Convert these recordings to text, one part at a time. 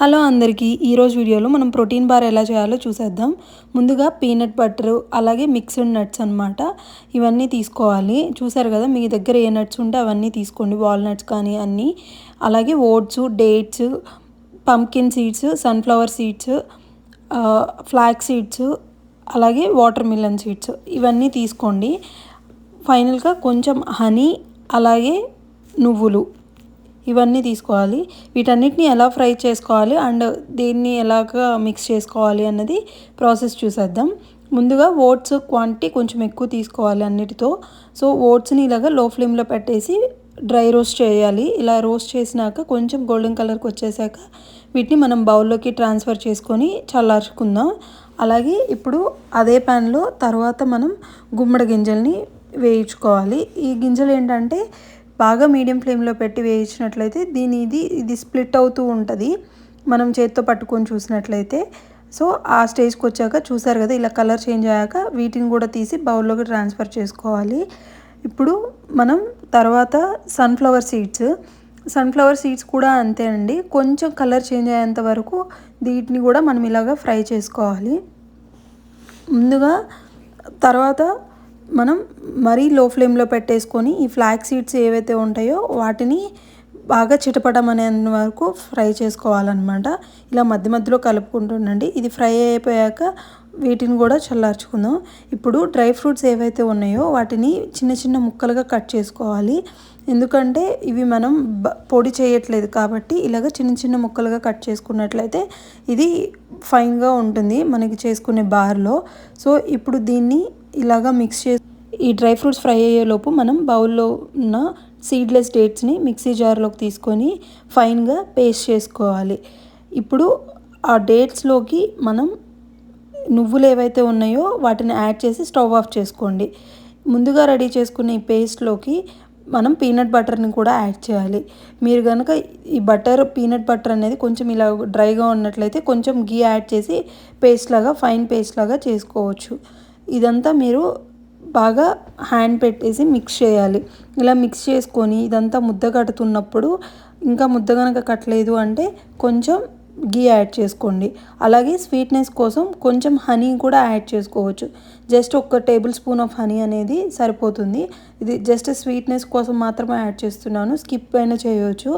Hello అందరికీ ఈరోజు వీడియోలో మనం ప్రోటీన్ బార్ ఎలా చేయాలో చూసేద్దాం. ముందుగా పీనట్ బటర్ అలాగే మిక్స్డ్ నట్స్ అనమాట ఇవన్నీ తీసుకోవాలి. చూసారు కదా మీ దగ్గర ఏ నట్స్ ఉంటే అవన్నీ తీసుకోండి. వాల్నట్స్ కానీ అన్నీ. అలాగే oats dates pumpkin seeds sunflower seeds flax seeds అలాగే వాటర్ మిలన్ సీడ్స్ ఇవన్నీ తీసుకోండి. ఫైనల్గా కొంచెం హనీ అలాగే నువ్వులు. ఇవన్నీ తీసుకోవాలి. వీటన్నిటిని ఎలా ఫ్రై చేసుకోవాలి అండ్ దీన్ని ఎలాగ మిక్స్ చేసుకోవాలి అన్నది ప్రాసెస్ చూసేద్దాం. ముందుగా ఓట్స్ క్వాంటిటీ కొంచెం ఎక్కువ తీసుకోవాలి అన్నిటితో. సో ఓట్స్ని ఇలాగ లో ఫ్లేమ్లో పెట్టేసి డ్రై రోస్ట్ చేయాలి. ఇలా రోస్ట్ చేసినాక కొంచెం గోల్డెన్ కలర్కి వచ్చేసాక వీటిని మనం బౌల్లోకి ట్రాన్స్ఫర్ చేసుకొని చల్లార్చుకుందాం. అలాగే ఇప్పుడు అదే ప్యాన్లో తర్వాత మనం గుమ్మడి గింజల్ని వేయించుకోవాలి. ఈ గింజలు ఏంటంటే బాగా మీడియం ఫ్లేమ్లో పెట్టి వేయించినట్లయితే దీని ఇది ఇది స్ప్లిట్ అవుతూ ఉంటుంది. మనం చేత్తో పట్టుకొని చూసినట్లయితే. సో ఆ స్టేజ్కి వచ్చాక చూసారు కదా ఇలా కలర్ చేంజ్ అయ్యాక వీటిని కూడా తీసి బౌల్లోకి ట్రాన్స్ఫర్ చేసుకోవాలి. ఇప్పుడు మనం తర్వాత సన్ఫ్లవర్ సీడ్స్. సన్ఫ్లవర్ సీడ్స్ కూడా అంతే అండి. కొంచెం కలర్ చేంజ్ అయ్యేంత వరకు వీటిని కూడా మనం ఇలాగ ఫ్రై చేసుకోవాలి. ముందుగా తర్వాత మనం మరీ లో ఫ్లేమ్లో పెట్టేసుకొని ఈ ఫ్లాక్ సీడ్స్ ఏవైతే ఉంటాయో వాటిని బాగా చిటపడం అనే వరకు ఫ్రై చేసుకోవాలన్నమాట. ఇలా మధ్య మధ్యలో కలుపుకుంటుండండి ఇది ఫ్రై అయిపోయాక వీటిని కూడా చల్లార్చుకుందాం. ఇప్పుడు డ్రై ఫ్రూట్స్ ఏవైతే ఉన్నాయో వాటిని చిన్న చిన్న ముక్కలుగా కట్ చేసుకోవాలి. ఎందుకంటే ఇవి మనం పొడి చేయట్లేదు కాబట్టి ఇలాగ చిన్న చిన్న ముక్కలుగా కట్ చేసుకున్నట్లయితే ఇది ఫైన్గా ఉంటుంది మనకి చేసుకునే బార్లో. సో ఇప్పుడు దీన్ని ఇలాగా మిక్స్ చేసి ఈ డ్రై ఫ్రూట్స్ ఫ్రై అయ్యేలోపు మనం బౌల్లో ఉన్న సీడ్లెస్ డేట్స్ని మిక్సీ జార్లోకి తీసుకొని ఫైన్గా పేస్ట్ చేసుకోవాలి. ఇప్పుడు ఆ డేట్స్లోకి మనం నువ్వులు ఏవైతే ఉన్నాయో వాటిని యాడ్ చేసి స్టవ్ ఆఫ్ చేసుకోండి. ముందుగా రెడీ చేసుకున్న ఈ పేస్ట్లోకి మనం పీనట్ బటర్ని కూడా యాడ్ చేయాలి. మీరు కనుక ఈ బటర్ పీనట్ బటర్ అనేది కొంచెం ఇలా డ్రైగా ఉన్నట్లయితే కొంచెం గీ యాడ్ చేసి పేస్ట్ లాగా ఫైన్ పేస్ట్ లాగా చేసుకోవచ్చు. ఇదంతా మీరు బాగా హ్యాండ్ పెట్టేసి మిక్స్ చేయాలి. ఇలా మిక్స్ చేసుకొని ఇదంతా ముద్ద కడుతున్నప్పుడు ఇంకా ముద్ద కనుక కట్టలేదు అంటే కొంచెం గీ యాడ్ చేసుకోండి. అలాగే స్వీట్నెస్ కోసం కొంచెం హనీ కూడా యాడ్ చేసుకోవచ్చు. జస్ట్ ఒక టేబుల్ స్పూన్ ఆఫ్ హనీ అనేది సరిపోతుంది. ఇది జస్ట్ స్వీట్నెస్ కోసం మాత్రమే యాడ్ చేస్తున్నాను. స్కిప్ అయినా చేయవచ్చు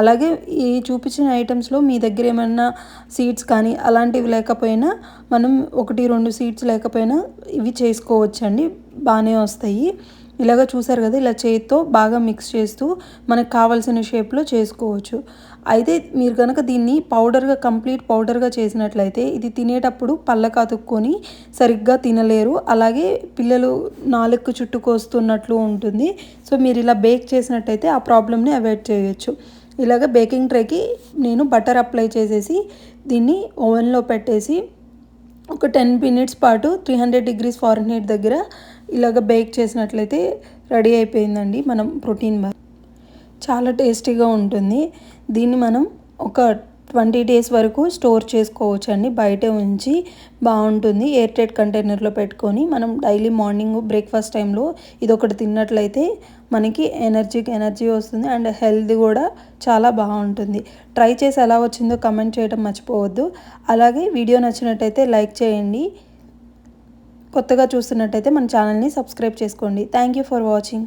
అలాగే ఈ చూపించిన ఐటమ్స్లో మీ దగ్గర ఏమైనా సీడ్స్ కానీ అలాంటివి లేకపోయినా మనం ఒకటి రెండు సీడ్స్ లేకపోయినా ఇవి చేసుకోవచ్చండి. బాగానే వస్తాయి. ఇలాగ చూసారు కదా ఇలా చేతితో బాగా మిక్స్ చేస్తూ మనకు కావాల్సిన షేప్లో చేసుకోవచ్చు. అయితే మీరు కనుక దీన్ని పౌడర్గా కంప్లీట్ పౌడర్గా చేసినట్లయితే ఇది తినేటప్పుడు పళ్ళకు అతుక్కొని సరిగ్గా తినలేరు. అలాగే పిల్లలు నాలుగు చుట్టుకొస్తున్నట్లు ఉంటుంది. సో మీరు ఇలా బేక్ చేసినట్టయితే ఆ ప్రాబ్లమ్ని అవాయిడ్ చేయొచ్చు. ఇలాగ బేకింగ్ ట్రేకి నేను బటర్ అప్లై చేసేసి దీన్ని ఓవెన్లో పెట్టేసి ఒక టెన్ మినిట్స్ పాటు త్రీ హండ్రెడ్ డిగ్రీస్ ఫారెన్హీట్ దగ్గర ఇలాగ బేక్ చేసినట్లయితే రెడీ అయిపోయిందండి మనం ప్రోటీన్ బార్. చాలా టేస్టీగా ఉంటుంది. దీన్ని మనం ఒక ట్వంటీ డేస్ వరకు స్టోర్ చేసుకోవచ్చు అండి బయటే ఉంచి బాగుంటుంది. ఎయిర్ టైట్ కంటైనర్లో పెట్టుకొని మనం డైలీ మార్నింగ్ బ్రేక్ఫాస్ట్ టైంలో ఇది ఒకటి తిన్నట్లయితే మనకి ఎనర్జీకి ఎనర్జీ వస్తుంది. అండ్ హెల్త్ కూడా చాలా బాగుంటుంది. ట్రై చేసి ఎలా వచ్చిందో కమెంట్ చేయడం మర్చిపోవద్దు. అలాగే వీడియో నచ్చినట్టయితే లైక్ చేయండి. కొత్తగా చూస్తున్నట్టయితే మన ఛానల్ని సబ్స్క్రైబ్ చేసుకోండి. Thank you for watching